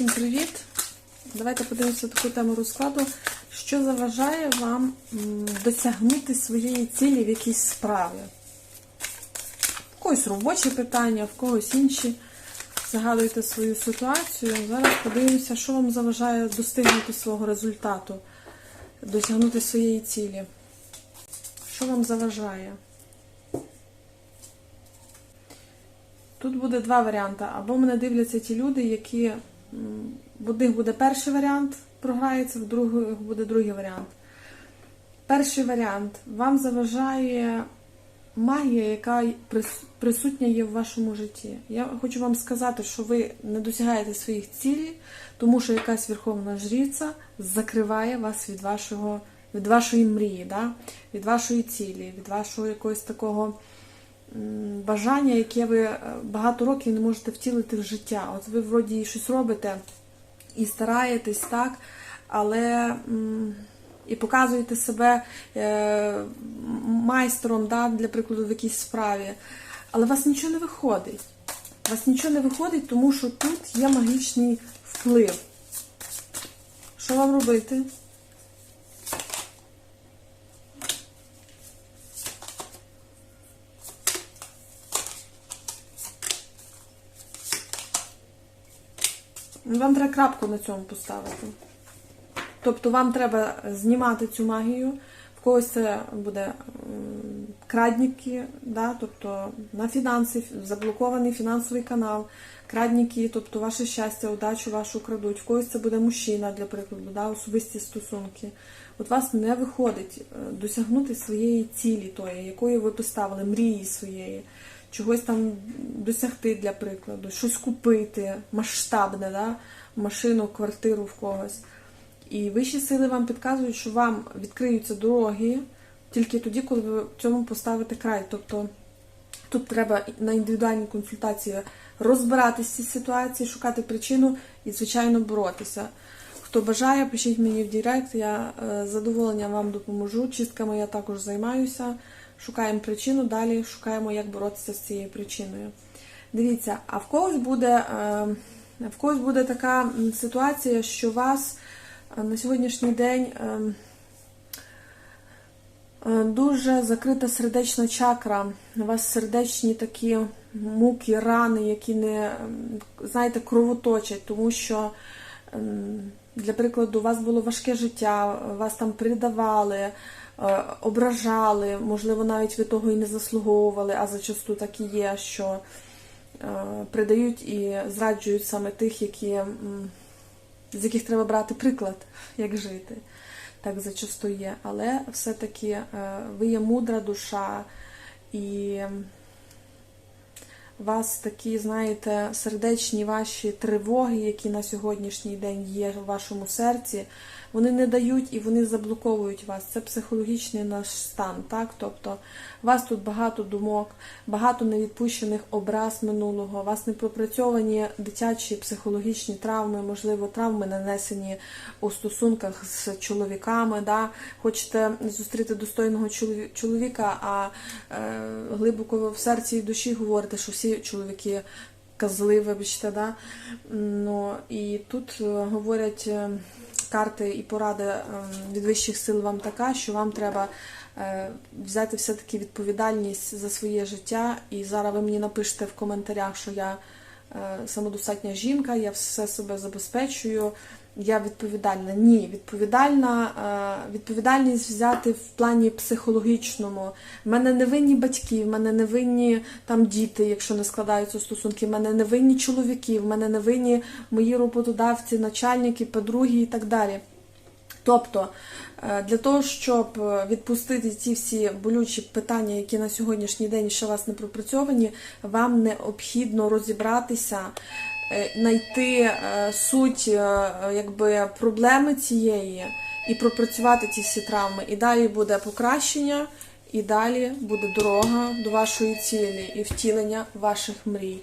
Всім привіт! Давайте подивимося таку тему розкладу, що заважає вам досягнути своєї цілі в якійсь справі. В когось робочі питання, в когось інші. Загадуйте свою ситуацію. Зараз подивимося, що вам заважає достигнути свого результату, досягнути своєї цілі. Що вам заважає? Тут буде два варіанти. Або мене дивляться ті люди, які в одних буде перший варіант, програється, в других буде другий варіант. Перший варіант. Вам заважає магія, яка присутня є в вашому житті. Я хочу вам сказати, що ви не досягаєте своїх цілей, тому що якась верховна жриця закриває вас від вашого. Від вашої мрії, да? від вашої цілі, від вашого якогось такого бажання, яке ви е, багато років не можете втілити в життя. От ви вроді щось робите і стараєтесь так, але і показуєте себе е, майстером, да, для прикладу, в якійсь справі, але у вас нічого не виходить. У вас нічого не виходить, тому що тут є магічний вплив. Що вам робити? Вам треба крапку на цьому поставити. Тобто вам треба знімати цю магію. В когось це буде м, крадники, да? тобто на фінанси, заблокований фінансовий канал, крадники, тобто ваше щастя, удачу вашу крадуть. В когось це буде мужчина, для прикладу, да? особисті стосунки. От вас не виходить е, досягнути своєї цілі, тої, якої ви поставили, мрії своєї, чогось там досягти для прикладу, щось купити, масштабне, да? машину, квартиру в когось. І вищі сили вам підказують, що вам відкриються дороги тільки тоді, коли ви цьому поставите край. Тобто тут треба на індивідуальній консультації розбиратися цій ситуації, шукати причину і, звичайно, боротися. Хто бажає, пишіть мені в Директ, я е, з задоволенням вам допоможу. Чистками я також займаюся. Шукаємо причину, далі шукаємо, як боротися з цією причиною. Дивіться, а в когось буде, е, в когось буде така ситуація, що вас е, на сьогоднішній день е, дуже закрита сердечна чакра. У вас сердечні такі муки, рани, які не, знаєте, кровоточать, тому що. Для прикладу, у вас було важке життя, вас там придавали, е, ображали, можливо, навіть ви того і не заслуговували, а зачасту так і є, що е, придають і зраджують саме тих, які, з яких треба брати приклад, як жити. Так зачасту є. Але все-таки е, ви є мудра душа і вас такі, знаєте, сердечні ваші тривоги, які на сьогоднішній день є в вашому серці, вони не дають і вони заблоковують вас. Це психологічний наш стан. так? Тобто у вас тут багато думок, багато невідпущених образ минулого, у вас не пропрацьовані дитячі психологічні травми, можливо, травми нанесені у стосунках з чоловіками. Да? Хочете зустріти достойного чоловіка, а е, глибоко в серці і душі говорите, що всі чоловіки козли, вибачте, да? ну, і тут е, говорять е, карти і поради е, від вищих сил вам така, що вам треба взяти все-таки відповідальність за своє життя. І зараз ви мені напишете в коментарях, що я самодостатня жінка, я все себе забезпечую. Я відповідальна. Ні, відповідальна, е, відповідальність взяти в плані психологічному. В мене не винні батьки, в мене не винні там діти, якщо не складаються стосунки, в мене не винні чоловіки, в мене не винні мої роботодавці, начальники, подруги і так далі. Тобто, е, для того, щоб е, відпустити ці всі болючі питання, які на сьогоднішній день ще вас не пропрацьовані, вам необхідно розібратися, знайти е, суть е, якби, проблеми цієї і пропрацювати ці всі травми. І далі буде покращення, і далі буде дорога до вашої цілі і втілення ваших мрій.